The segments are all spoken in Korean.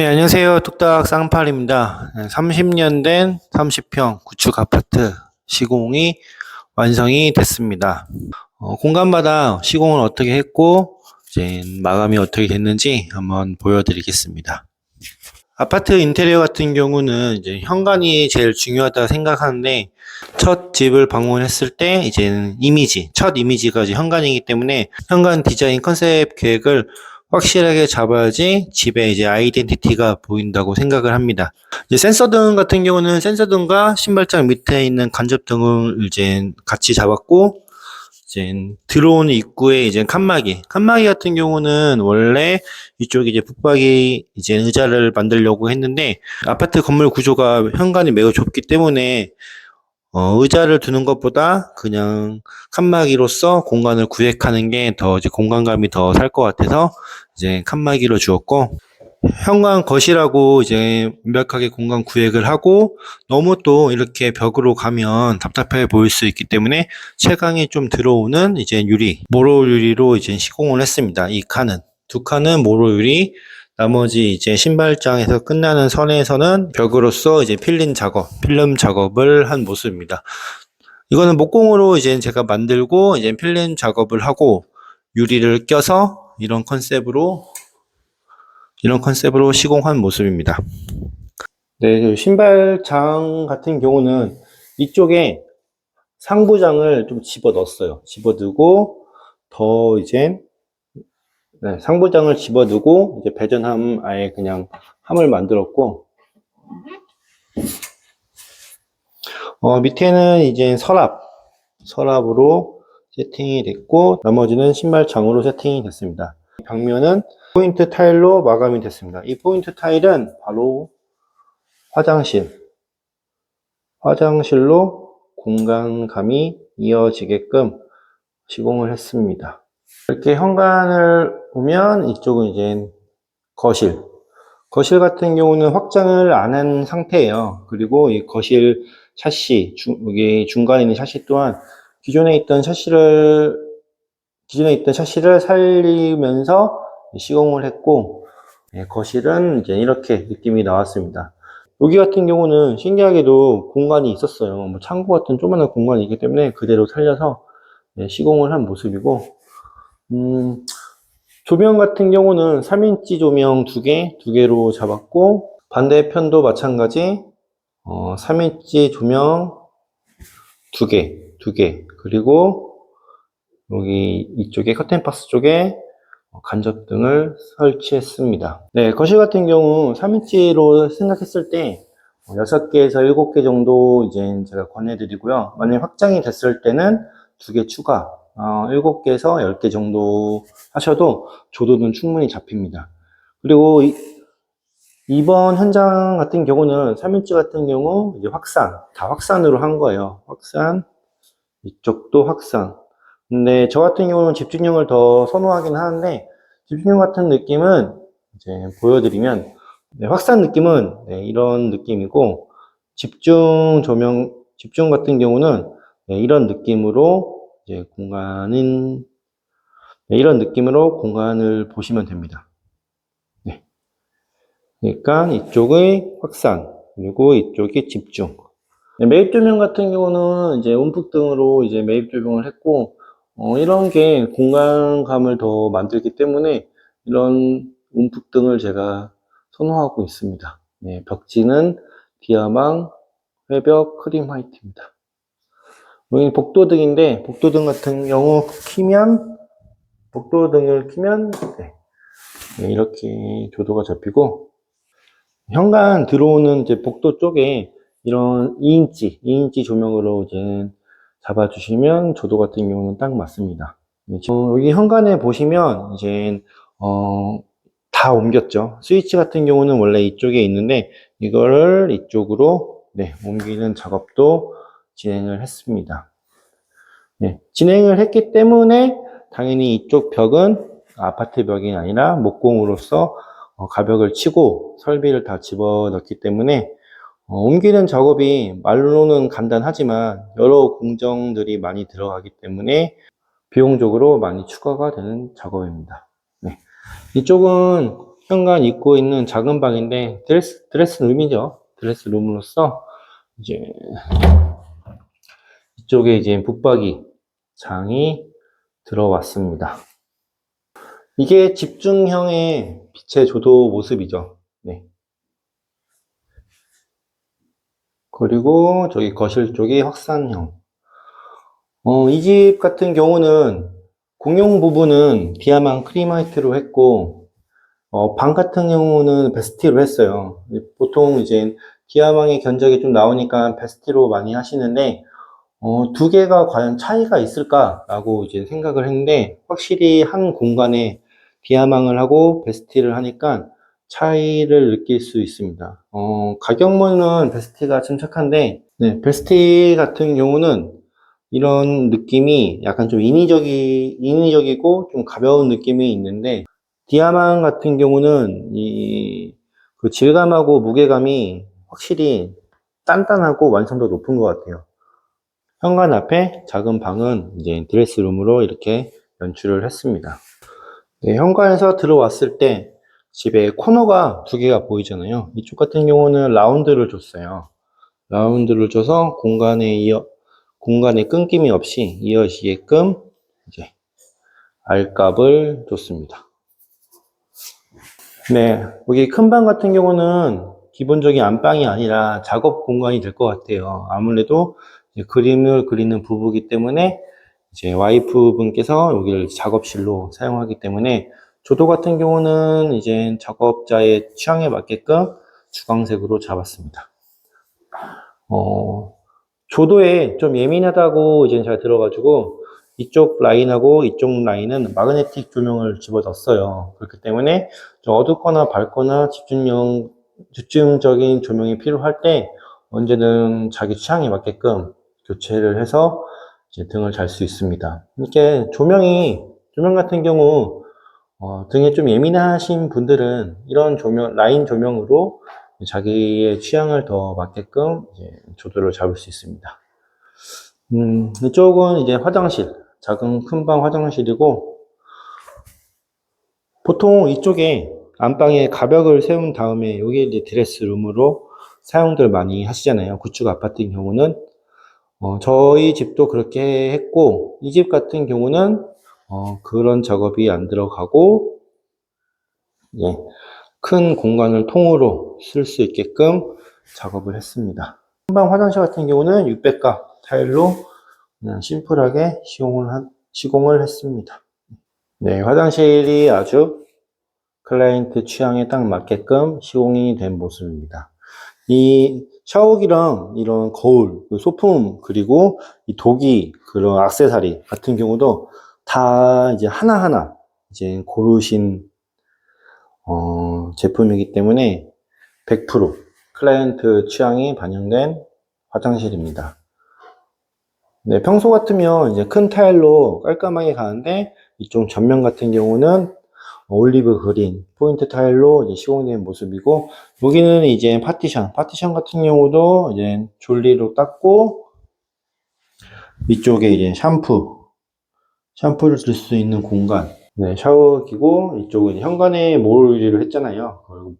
네, 안녕하세요. 뚝딱 쌍팔입니다. 30년 된 30평 구축 아파트 시공이 완성이 됐습니다. 어, 공간마다 시공을 어떻게 했고, 이제 마감이 어떻게 됐는지 한번 보여드리겠습니다. 아파트 인테리어 같은 경우는 이제 현관이 제일 중요하다 생각하는데, 첫 집을 방문했을 때 이제는 이미지, 첫 이미지가 이제 현관이기 때문에 현관 디자인 컨셉 계획을 확실하게 잡아야지 집에 이제 아이덴티티가 보인다고 생각을 합니다. 이제 센서등 같은 경우는 센서등과 신발장 밑에 있는 간접등을 이제 같이 잡았고, 이제 들어오는 입구에 이제 칸막이, 칸막이 같은 경우는 원래 이쪽에 이제 붙박이 이제 의자를 만들려고 했는데 아파트 건물 구조가 현관이 매우 좁기 때문에 어, 의자를 두는 것보다 그냥 칸막이로서 공간을 구획하는 게 더 이제 공간감이 더 살 것 같아서 이제 칸막이로 주었고 현관 거실하고 이제 완벽하게 공간 구획을 하고 너무 또 이렇게 벽으로 가면 답답해 보일 수 있기 때문에 채광이 좀 들어오는 이제 유리 모로 유리로 이제 시공을 했습니다. 이 칸은 두 칸은 모로 유리 나머지 이제 신발장에서 끝나는 선에서는 벽으로서 이제 필름 작업, 필름 작업을 한 모습입니다. 이거는 목공으로 이제 제가 만들고 이제 필름 작업을 하고 유리를 껴서 이런 컨셉으로 이런 컨셉으로 시공한 모습입니다. 네, 그 신발장 같은 경우는 이쪽에 상부장을 좀 집어 넣었어요. 집어 넣고 더 이제 네, 상부장을 집어두고 이제 배전함 아예 그냥 함을 만들었고 어, 밑에는 이제 서랍 서랍으로 세팅이 됐고 나머지는 신발장으로 세팅이 됐습니다. 벽면은 포인트 타일로 마감이 됐습니다. 이 포인트 타일은 바로 화장실 화장실로 공간감이 이어지게끔 시공을 했습니다. 이렇게 현관을 보면 이쪽은 이제 거실. 거실 같은 경우는 확장을 안 한 상태예요. 그리고 이 거실 샤시, 중, 여기 중간에 있는 샤시 또한 기존에 있던 샤시를, 기존에 있던 샤시를 살리면서 시공을 했고, 예, 거실은 이제 이렇게 느낌이 나왔습니다. 여기 같은 경우는 신기하게도 공간이 있었어요. 뭐 창고 같은 조그마한 공간이 있기 때문에 그대로 살려서 예, 시공을 한 모습이고, 음, 조명 같은 경우는 3인치 조명 두 개, 두 개로 잡았고, 반대편도 마찬가지, 어, 3인치 조명 두 개, 두 개, 그리고 여기 이쪽에 커튼박스 쪽에 간접등을 설치했습니다. 네, 거실 같은 경우 3인치로 생각했을 때 6개에서 7개 정도 이제 제가 권해드리고요. 만약 확장이 됐을 때는 두개 추가, 어, 7개에서 10개 정도 하셔도 조도는 충분히 잡힙니다. 그리고 이, 번 현장 같은 경우는 3인치 같은 경우 이제 확산, 다 확산으로 한 거예요. 확산, 이쪽도 확산. 근데 저 같은 경우는 집중형을 더 선호하긴 하는데 집중형 같은 느낌은 이제 보여드리면 네, 확산 느낌은 네, 이런 느낌이고 집중 조명, 집중 같은 경우는 네, 이런 느낌으로 이제 공간은 네, 이런 느낌으로 공간을 보시면 됩니다. 네. 그러니까 이쪽의 확산 그리고 이쪽이 집중. 네, 매입 조명 같은 경우는 이제 움푹 등으로 이제 매입 조명을 했고 어, 이런 게 공간감을 더 만들기 때문에 이런 움푹 등을 제가 선호하고 있습니다. 네, 벽지는 디아망 회벽 크림 화이트입니다. 여기 복도등인데 복도등 같은 경우 키면 복도등을 키면 네, 네, 이렇게 조도가 잡히고 현관 들어오는 이제 복도 쪽에 이런 2인치 2인치 조명으로 이제 잡아주시면 조도 같은 경우는 딱 맞습니다. 어, 여기 현관에 보시면 이제 어, 다 옮겼죠. 스위치 같은 경우는 원래 이쪽에 있는데 이거를 이쪽으로 네, 옮기는 작업도 진행을 했습니다. 네, 진행을 했기 때문에 당연히 이쪽 벽은 아파트 벽이 아니라 목공으로서 어, 가벽을 치고 설비를 다 집어넣기 때문에 어, 옮기는 작업이 말로는 간단하지만 여러 공정들이 많이 들어가기 때문에 비용적으로 많이 추가가 되는 작업입니다. 네. 이쪽은 현관 입고 있는 작은 방인데 드레스 드레스 룸이죠. 드레스 룸으로서 이제 이쪽에 이제 붙박이 장이 들어왔습니다. 이게 집중형의 빛의 조도 모습이죠. 네. 그리고 저기 거실 쪽이 확산형. 어, 이 집 같은 경우는 공용 부분은 디아망 크림 화이트로 했고, 어, 방 같은 경우는 베스티로 했어요. 보통 이제 디아망의 견적이 좀 나오니까 베스티로 많이 하시는데, 어, 두 개가 과연 차이가 있을까라고 이제 생각을 했는데, 확실히 한 공간에 디아망을 하고 베스티를 하니까 차이를 느낄 수 있습니다. 어, 가격면은 베스티가 침착한데, 네, 베스티 같은 경우는 이런 느낌이 약간 좀 인위적이, 인위적이고 좀 가벼운 느낌이 있는데, 디아망 같은 경우는 이, 그 질감하고 무게감이 확실히 단단하고 완성도 높은 것 같아요. 현관 앞에 작은 방은 이제 드레스룸으로 이렇게 연출을 했습니다. 네, 현관에서 들어왔을 때 집에 코너가 두 개가 보이잖아요. 이쪽 같은 경우는 라운드를 줬어요. 라운드를 줘서 공간에 이어, 공간에 끊김이 없이 이어지게끔 이제 알값을 줬습니다. 네, 여기 큰 방 같은 경우는 기본적인 안방이 아니라 작업 공간이 될 것 같아요. 아무래도 그림을 그리는 부부기 때문에 이제 와이프 분께서 여기를 작업실로 사용하기 때문에 조도 같은 경우는 이제 작업자의 취향에 맞게끔 주광색으로 잡았습니다. 어, 조도에 좀 예민하다고 이제 제가 들어가지고 이쪽 라인하고 이쪽 라인은 마그네틱 조명을 집어넣었어요. 그렇기 때문에 좀 어둡거나 밝거나 집중력, 집중적인 조명이 필요할 때 언제든 자기 취향에 맞게끔 교체를 해서 등을 잘 수 있습니다. 이렇게 조명이, 조명 같은 경우, 어, 등에 좀 예민하신 분들은 이런 조명, 라인 조명으로 자기의 취향을 더 맞게끔 조도를 잡을 수 있습니다. 음, 이쪽은 이제 화장실, 작은 큰 방 화장실이고, 보통 이쪽에 안방에 가벽을 세운 다음에 여기 이제 드레스룸으로 사용들 많이 하시잖아요. 구축 아파트인 경우는. 어, 저희 집도 그렇게 했고, 이 집 같은 경우는, 어, 그런 작업이 안 들어가고, 예, 큰 공간을 통으로 쓸 수 있게끔 작업을 했습니다. 한방 화장실 같은 경우는 600가 타일로 그냥 심플하게 시공을, 한- 시공을 했습니다. 네, 화장실이 아주 클라이언트 취향에 딱 맞게끔 시공이 된 모습입니다. 이 샤워기랑 이런 거울, 그 소품, 그리고 이 도기, 그런 액세서리 같은 경우도 다 이제 하나하나 이제 고르신 어, 제품이기 때문에 100% 클라이언트 취향이 반영된 화장실입니다. 네, 평소 같으면 이제 큰 타일로 깔끔하게 가는데 이쪽 전면 같은 경우는 올리브 그린 포인트 타일로 시공된 모습이고 여기는 이제 파티션. 파티션 같은 경우도 이제 졸리로 닦고 이쪽에 이제 샴푸. 샴푸를 쓸 수 있는 공간. 네 샤워기고 이쪽은 현관에 모루 유리를 했잖아요. 그리고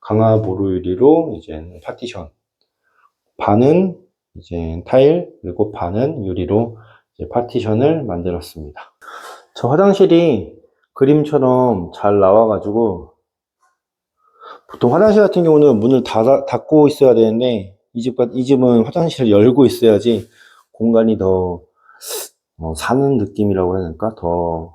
강화 모루 유리로 이제 파티션. 반은 이제 타일 그리고 반은 유리로 파티션을 만들었습니다. 저 화장실이 그림처럼 잘 나와가지고 보통 화장실 같은 경우는 문을 닫아, 닫고 있어야 되는데 이 집, 이 집은 화장실을 열고 있어야지 공간이 더 어, 사는 느낌이라고 해야 될까? 더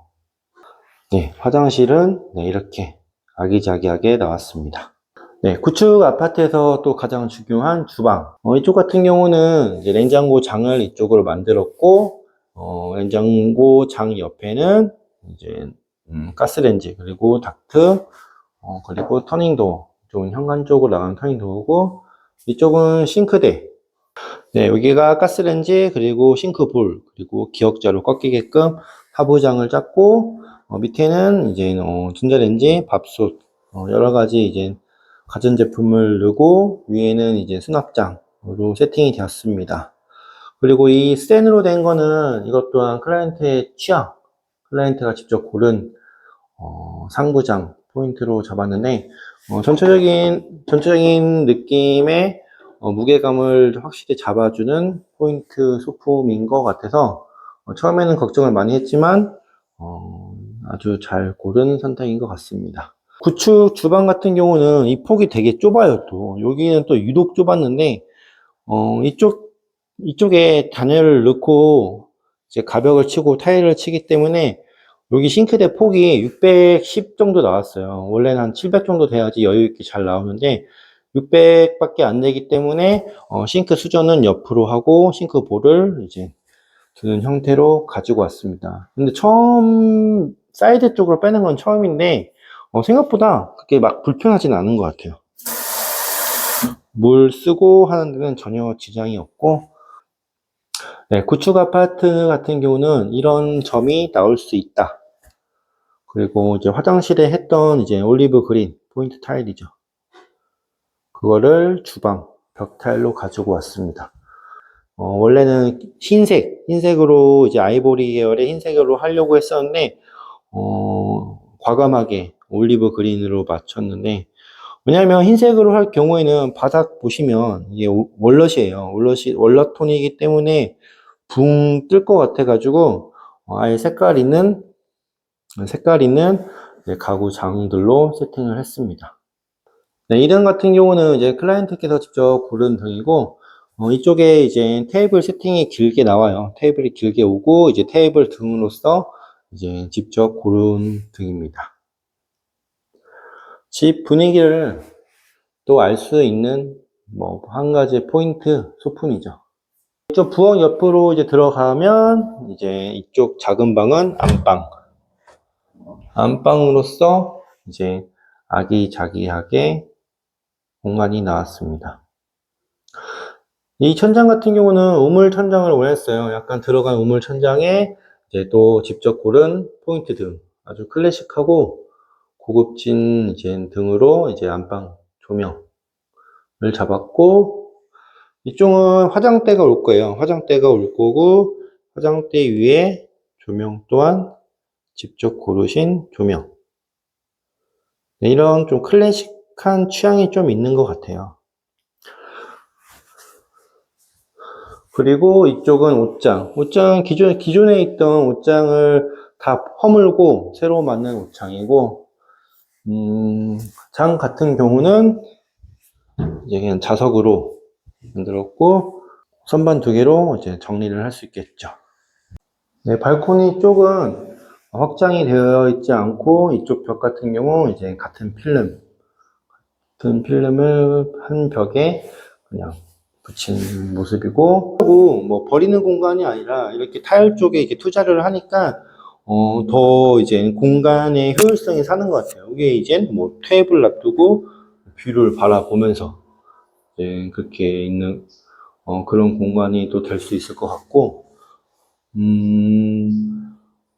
네, 화장실은 네, 이렇게 아기자기하게 나왔습니다. 네, 구축 아파트에서 또 가장 중요한 주방. 어, 이쪽 같은 경우는 냉장고 장을 이쪽으로 만들었고, 어, 냉장고 장 옆에는 이제 음, 가스레인지, 그리고 닥트, 어, 그리고 터닝도어. 이쪽은 현관 쪽으로 나가는 터닝도어고, 이쪽은 싱크대. 네, 여기가 가스레인지, 그리고 싱크볼, 그리고 기역자로 꺾이게끔 하부장을 짰고, 어, 밑에는 이제, 어, 전자레인지, 밥솥, 어, 여러 가지 이제 가전 제품을 넣고, 위에는 이제 수납장으로 세팅이 되었습니다. 그리고 이 스텐으로 된 거는 이것 또한 클라이언트의 취향, 클라이언트가 직접 고른 어, 상부장 포인트로 잡았는데 어, 전체적인 전체적인 느낌의 어, 무게감을 확실히 잡아주는 포인트 소품인 것 같아서 어, 처음에는 걱정을 많이 했지만 어, 아주 잘 고른 선택인 것 같습니다. 구축 주방 같은 경우는 이 폭이 되게 좁아요. 또 여기는 또 유독 좁았는데 어, 이쪽 이쪽에 단열을 넣고 이제 가벽을 치고 타일을 치기 때문에 여기 싱크대 폭이 610 정도 나왔어요. 원래는 한 700 정도 돼야지 여유 있게 잘 나오는데 600밖에 안 되기 때문에 어, 싱크 수전은 옆으로 하고 싱크 볼을 이제 드는 형태로 가지고 왔습니다. 근데 처음 사이드 쪽으로 빼는 건 처음인데 어, 생각보다 그렇게 막 불편하진 않은 것 같아요. 물 쓰고 하는 데는 전혀 지장이 없고 네, 구축 아파트 같은 경우는 이런 점이 나올 수 있다. 그리고 이제 화장실에 했던 이제 올리브 그린 포인트 타일이죠. 그거를 주방 벽 타일로 가지고 왔습니다. 어, 원래는 흰색, 흰색으로 이제 아이보리 계열의 흰색으로 하려고 했었는데 어, 과감하게 올리브 그린으로 맞췄는데 왜냐하면 흰색으로 할 경우에는 바닥 보시면 이게 월넛이에요. 월넛이 월넛 톤이기 때문에 붕 뜰 것 같아가지고 어, 아예 색깔 있는 색깔 있는 이제 가구 장들로 세팅을 했습니다. 네, 이등 같은 경우는 이제 클라이언트께서 직접 고른 등이고 어, 이쪽에 이제 테이블 세팅이 길게 나와요. 테이블이 길게 오고 이제 테이블 등으로서 이제 직접 고른 등입니다. 집 분위기를 또 알 수 있는 뭐 한 가지 포인트 소품이죠. 이쪽 부엌 옆으로 이제 들어가면 이제 이쪽 작은 방은 안방. 안방으로서 이제 아기자기하게 공간이 나왔습니다. 이 천장 같은 경우는 우물 천장을 원했어요. 약간 들어간 우물 천장에 이제 또 직접 고른 포인트 등 아주 클래식하고 고급진 이제 등으로 이제 안방 조명을 잡았고 이쪽은 화장대가 올 거예요. 화장대가 올 거고 화장대 위에 조명 또한 직접 고르신 조명. 네, 이런 좀 클래식한 취향이 좀 있는 것 같아요. 그리고 이쪽은 옷장. 옷장은 기존, 기존에 있던 옷장을 다 허물고 새로 만든 옷장이고, 음, 장 같은 경우는 이제 그냥 자석으로 만들었고, 선반 두 개로 이제 정리를 할 수 있겠죠. 네, 발코니 쪽은 확장이 되어 있지 않고 이쪽 벽 같은 경우 이제 같은 필름 같은 필름을 한 벽에 그냥 붙인 모습이고 그리고 뭐 버리는 공간이 아니라 이렇게 타일 쪽에 이렇게 투자를 하니까 어, 더 이제 공간의 효율성이 사는 것 같아요. 이게 이제 뭐 테이블 놔두고 뷰를 바라보면서 이제 그렇게 있는 어, 그런 공간이 또 될 수 있을 것 같고 음,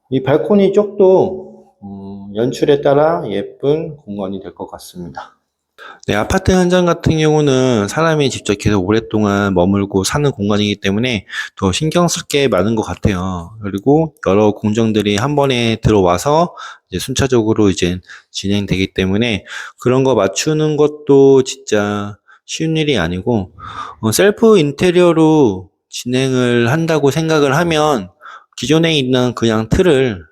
이 발코니 쪽도 어, 연출에 따라 예쁜 공간이 될 것 같습니다. 네, 아파트 현장 같은 경우는 사람이 직접 계속 오랫동안 머물고 사는 공간이기 때문에 더 신경 쓸 게 많은 것 같아요. 그리고 여러 공정들이 한 번에 들어와서 이제 순차적으로 이제 진행되기 때문에 그런 거 맞추는 것도 진짜 쉬운 일이 아니고 어, 셀프 인테리어로 진행을 한다고 생각을 하면 기존에 있는 그냥 틀을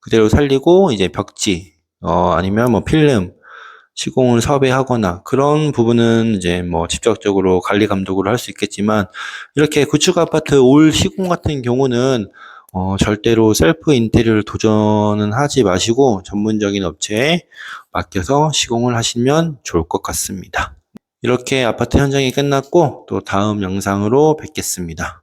그대로 살리고 이제 벽지 어 아니면 뭐 필름 시공을 섭외하거나 그런 부분은 이제 뭐 직접적으로 관리 감독을 할수 있겠지만 이렇게 구축 아파트 올 시공 같은 경우는 어 절대로 셀프 인테리어를 도전은 하지 마시고 전문적인 업체에 맡겨서 시공을 하시면 좋을 것 같습니다. 이렇게 아파트 현장이 끝났고 또 다음 영상으로 뵙겠습니다.